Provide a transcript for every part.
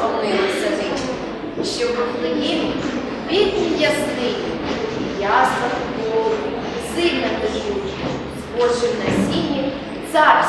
сповнилося нині, що в Вифлеємі бідні яснині, ясла полу, сильна тежуча, спочив на сіні цар.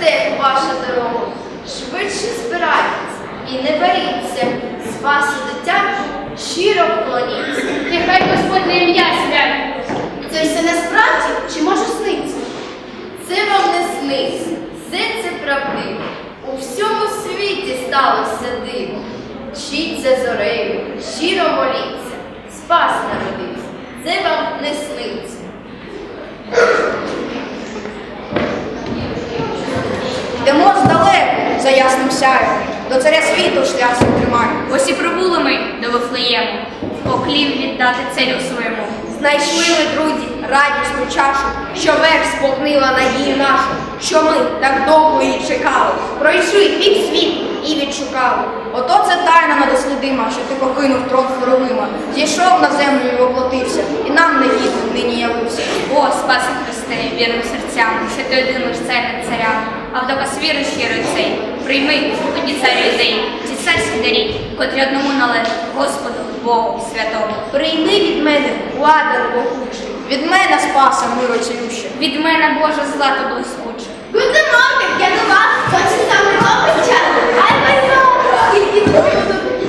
Де до вертепу ваша дорога, швидше збирайтесь і не боріться, спасу дитятку щиро вклоніться. Нехай Господнє ім'я святить. Це все насправді чи може сниться? Це вам не сниться, все це правдиво. У всьому світі сталося диво. Вчіться зорею, щиро моліться, спас народився. Це вам не сниться. Йдемо здалеку за до царя світу шлях свій тримає. Ось і прибули ми до Вифлеєму, поклін віддати царю своєму. Знайшли ми, друзі, радісну чашу, що верх сповнила надію нашу, що ми так довго її чекали. Пройшли пік світ і відшукали. Ото це тайна недослідима, що ти покинув трон хоровима, зійшов на землю і воплотився, і нам не гідним нині явився. О, спаси Христе, вірним серцям, що ти один лиш цар над царям, а в доказ віри щирої цей, прийми тоді царю ідей, ці царські дарі, котрі одному належать Господу, Богу святому. Прийми від мене, ладан могучий, від мене спаса миро цілюще, Від мене Боже злато блискуче. Good morning, я до вас. Хочете там робиться? Ай, майно!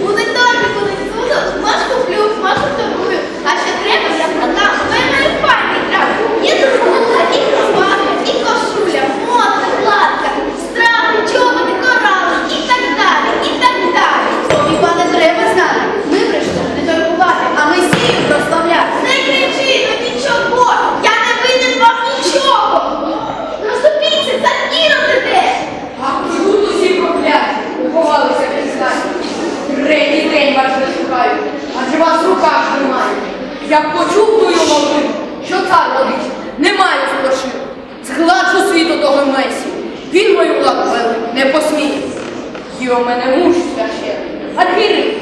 Буде торби, буде цудо, може куплю, може торгую. А що треба, я продам. Ви мене пані трав. Є друга, і ковбаска, і кошуля, модна, кладка, страви, чоботи, корали, і так далі, і так далі. Хіба не треба знати? Ми прийшли не торгувати, а месію прославляти. Не кричи, ну нічого, я не винен вам нічого. Розступіться, за Ірод іде. А тут усі прокляті, уховалися пізнані. Третій день вас не шукаю, адже вас в руках тримаю. Як почув тую новину, що цар родить, немає сплошив. Того Месію. Він мою владу велик не посміє. У мене муж священний, а двіри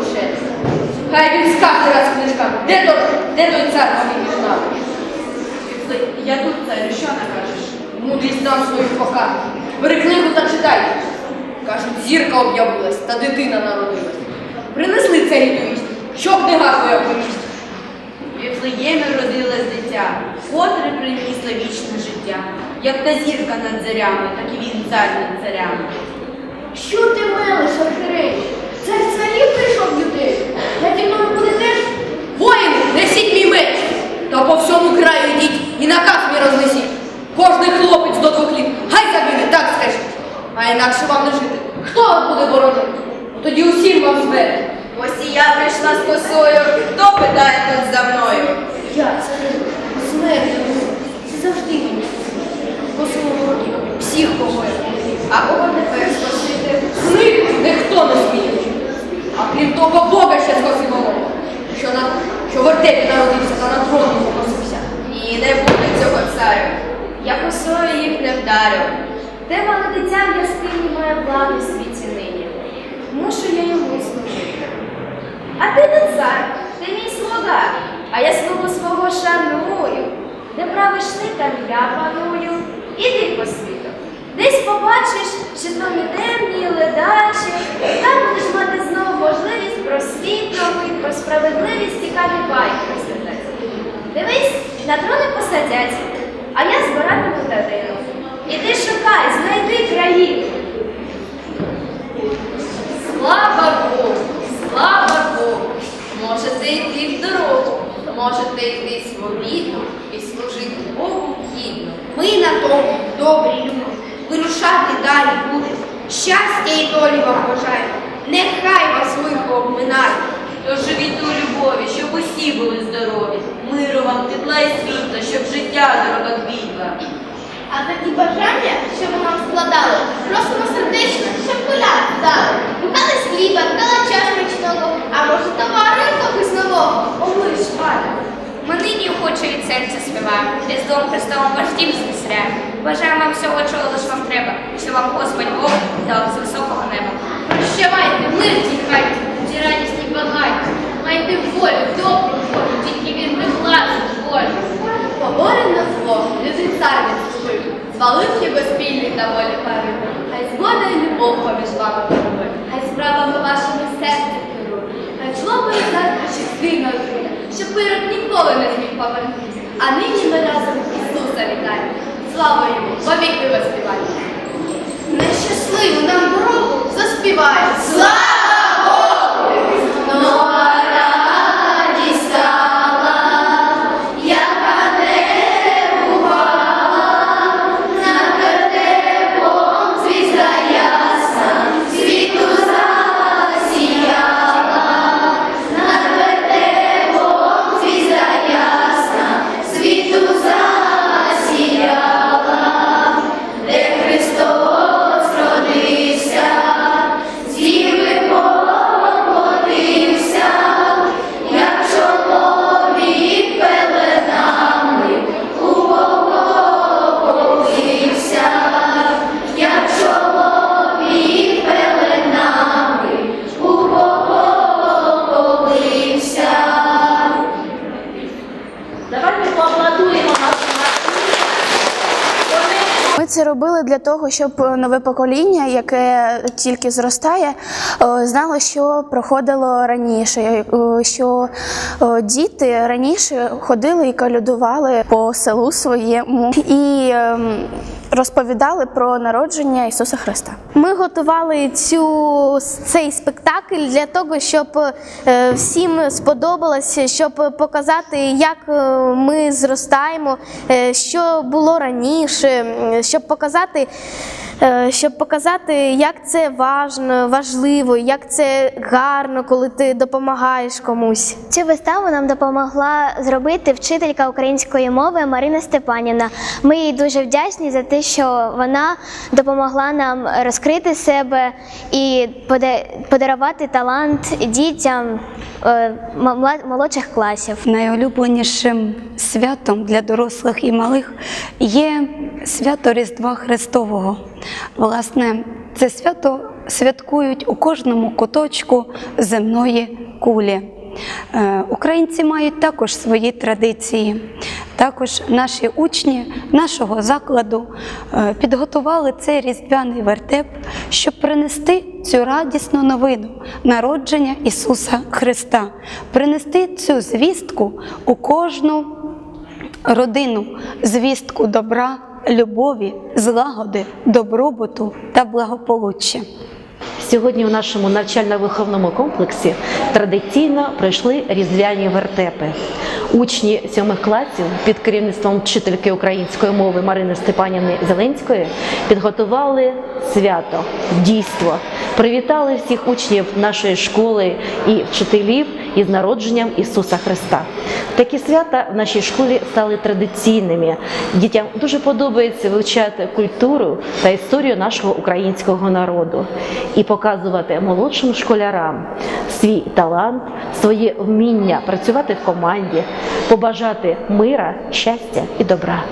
уже. Хай він скаже раз в книжках, де той, де той цар повинні знати. Я тут царю, що накажеш? Мудрість нам свою покаже. Бери книгу зачитай. Кажуть, зірка об'явилась та дитина народилась. Принесли царі вість, що книга твоя помість. Віфлеємі родилось дитя, котре принесло вічне життя. Як та зірка над зорями, так і він цар над царями. Що ти мелиш, архиерей? Цар царів прийшов в юдею. Наді мною будете? Воїни, несіть мій меч! Та по всьому краю йдіть і наказ мій рознесіть. Кожний хлопець до двох літ, хай загине, так скажіть. А інакше вам не жити. Хто вас буде боронити? Тоді усім вам збере. Ось і я прийшла з косою. Хто питає тут за мною? Я це смерть Бога ще що на що в вертепі народився та на троні попросився. Ні, не буде цього царю. Я косою їх не вдарю. Те мали дитя в яскині моє влади в світі нині. мушу я йому служити. А ти не цар, ти мій слуга, а я слугу свого шаную. Де правиш ти, там я паную. Іди по світу. Десь побачиш, що твої темні ледачі, там будеш мати знову можливість про світ новий, про справедливість цікаві байки розглядати. Дивись, на трони посадять, а я збиратиму дитину. Іди шукай, знайди країну. Слава Богу, слава Богу, можете йти в дорогу, можете йти свобідно і служити Богу гідно. Ми на тому добрі люди. Вирушати далі будемо. Щастя і долі вам бажаємо. Нехай вас лихо обминає. Тож живіть у любові, щоб усі були здорові. Миру вам, тепла і світла, щоб життя дорога квітла. А такі бажання, що ви нам складали, просимо сердечно, щоб гуляти дали. Бухали з хліба, калача смачного, а може товару нового. Омиш, пане. Ми нині охоче від серця співаємо, Різдвом Христовим ваш дім звісряємо. Бажаємо вам всього, чого лиш вам треба, що вам Господь Бог дав з високого неба. Прощавайте, мир тіхайте, ті радісні багаті. Майте волю, добру волю, тільки він власне волю. Побори на зло, люди цар відступив, звалив його спільний та волі пари. Хай згода і любов і заздрощі що пирог ніколи не зміг повернутися. А нині ми разом Ісуса вітаємо. Слава йому, повіки воспіваємо. Нещасливу нам дорогу заспіваємо. Слава Богу! Робили для того, щоб нове покоління, яке тільки зростає, е, знало, що проходило раніше, е, що е, діти раніше ходили і калюдували по селу своєму. І ем, розповідали про народження Ісуса Христа. Ми готували цю цей спектакль для того, щоб е, всім сподобалося, щоб показати, як е, ми зростаємо, е, що було раніше, щоб показати. Е, Щоб показати, як це важно, важливо, як це гарно, коли ти допомагаєш комусь. Цю виставу нам допомогла зробити вчителька української мови Марина Степанівна. Ми їй дуже вдячні за те, що вона допомогла нам розкрити себе і подарувати талант дітям е, молодших класів. Найулюбленішим святом для дорослих і малих є свято Різдва Христового. Власне, це свято святкують у кожному куточку земної кулі. Е, Українці мають також свої традиції. Також наші учні нашого закладу е, підготували цей різдвяний вертеп, щоб принести цю радісну новину народження Ісуса Христа, принести цю звістку у кожну родину, звістку добра, любові, злагоди, добробуту та благополуччя. Сьогодні у нашому навчально-виховному комплексі традиційно пройшли різдвяні вертепи. Учні сьомих класів під керівництвом вчительки української мови Марини Степанівни Зеленської підготували свято, дійство, привітали всіх учнів нашої школи і вчителів із народженням Ісуса Христа. Такі свята в нашій школі стали традиційними. Дітям дуже подобається вивчати культуру та історію нашого українського народу і показувати молодшим школярам свій талант, своє вміння працювати в команді, побажати мира, щастя і добра.